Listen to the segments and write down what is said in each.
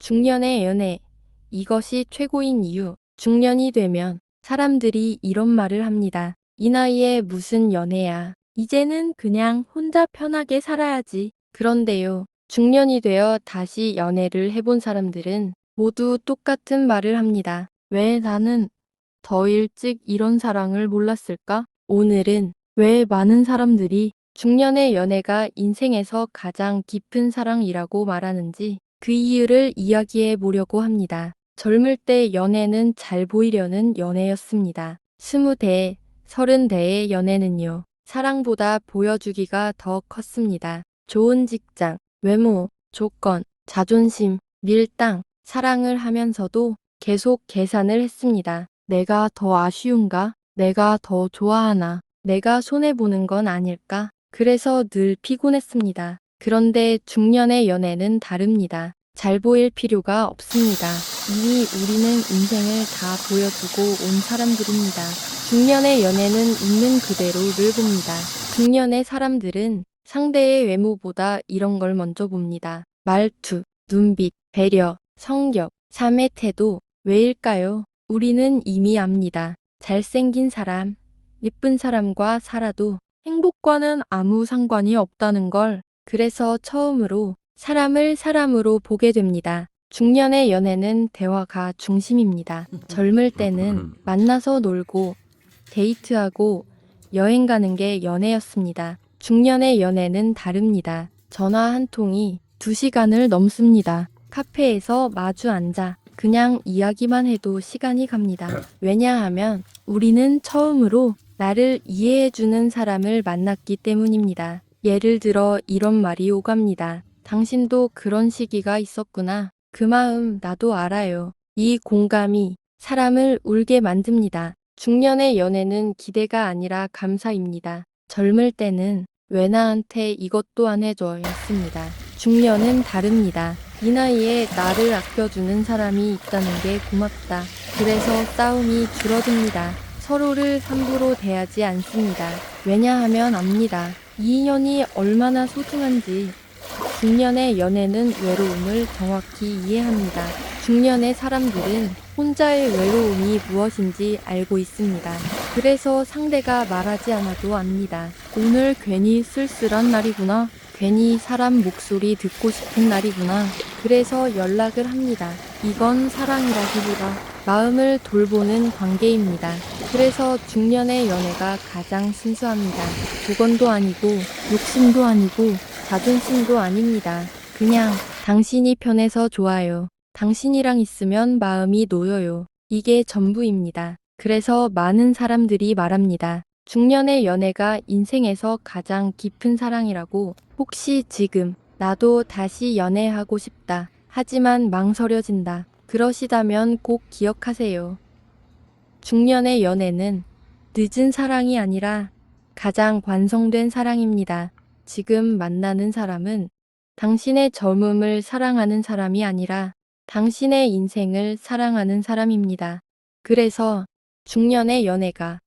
중년의 연애. 이것이 최고인 이유. 중년이 되면 사람들이 이런 말을 합니다. 이 나이에 무슨 연애야. 이제는 그냥 혼자 편하게 살아야지. 그런데요. 중년이 되어 다시 연애를 해본 사람들은 모두 똑같은 말을 합니다. 왜 나는 더 일찍 이런 사랑을 몰랐을까? 오늘은 왜 많은 사람들이 중년의 연애가 인생에서 가장 깊은 사랑이라고 말하는지 그 이유를 이야기해 보려고 합니다. 젊을 때 연애는 잘 보이려는 연애였습니다. 스무 대, 서른 대의 연애는요, 사랑보다 보여주기가 더 컸습니다. 좋은 직장, 외모, 조건, 자존심, 밀당, 사랑을 하면서도 계속 계산을 했습니다. 내가 더 아쉬운가? 내가 더 좋아하나? 내가 손해보는 건 아닐까? 그래서 늘 피곤했습니다. 그런데 중년의 연애는 다릅니다. 잘 보일 필요가 없습니다. 이미 우리는 인생을 다 보여주고 온 사람들입니다. 중년의 연애는 있는 그대로를 봅니다. 중년의 사람들은 상대의 외모보다 이런 걸 먼저 봅니다. 말투, 눈빛, 배려, 성격, 삶의 태도, 왜일까요? 우리는 이미 압니다. 잘생긴 사람, 예쁜 사람과 살아도 행복과는 아무 상관이 없다는 걸. 그래서 처음으로 사람을 사람으로 보게 됩니다. 중년의 연애는 대화가 중심입니다. 젊을 때는 만나서 놀고 데이트하고 여행 가는 게 연애였습니다. 중년의 연애는 다릅니다. 전화 한 통이 두 시간을 넘습니다. 카페에서 마주 앉아 그냥 이야기만 해도 시간이 갑니다. 왜냐하면 우리는 처음으로 나를 이해해주는 사람을 만났기 때문입니다. 예를 들어 이런 말이 오갑니다. 당신도 그런 시기가 있었구나. 그 마음 나도 알아요. 이 공감이 사람을 울게 만듭니다. 중년의 연애는 기대가 아니라 감사입니다. 젊을 때는 왜 나한테 이것도 안 해줘 였습니다. 중년은 다릅니다. 이 나이에 나를 아껴주는 사람이 있다는 게 고맙다. 그래서 싸움이 줄어듭니다. 서로를 함부로 대하지 않습니다. 왜냐하면 압니다. 이 인연이 얼마나 소중한지. 중년의 연애는 외로움을 정확히 이해합니다. 중년의 사람들은 혼자의 외로움이 무엇인지 알고 있습니다. 그래서 상대가 말하지 않아도 압니다. 오늘 괜히 쓸쓸한 날이구나. 괜히 사람 목소리 듣고 싶은 날이구나. 그래서 연락을 합니다. 이건 사랑이라기보다 마음을 돌보는 관계입니다. 그래서 중년의 연애가 가장 순수합니다. 두건도 아니고 욕심도 아니고 자존심도 아닙니다. 그냥 당신이 편해서 좋아요. 당신이랑 있으면 마음이 놓여요. 이게 전부입니다. 그래서 많은 사람들이 말합니다. 중년의 연애가 인생에서 가장 깊은 사랑이라고 혹시 지금 나도 다시 연애하고 싶다. 하지만 망설여진다. 그러시다면 꼭 기억하세요. 중년의 연애는 늦은 사랑이 아니라 가장 완성된 사랑입니다. 지금 만나는 사람은 당신의 젊음을 사랑하는 사람이 아니라 당신의 인생을 사랑하는 사람입니다. 그래서 중년의 연애가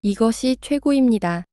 이것이 최고입니다.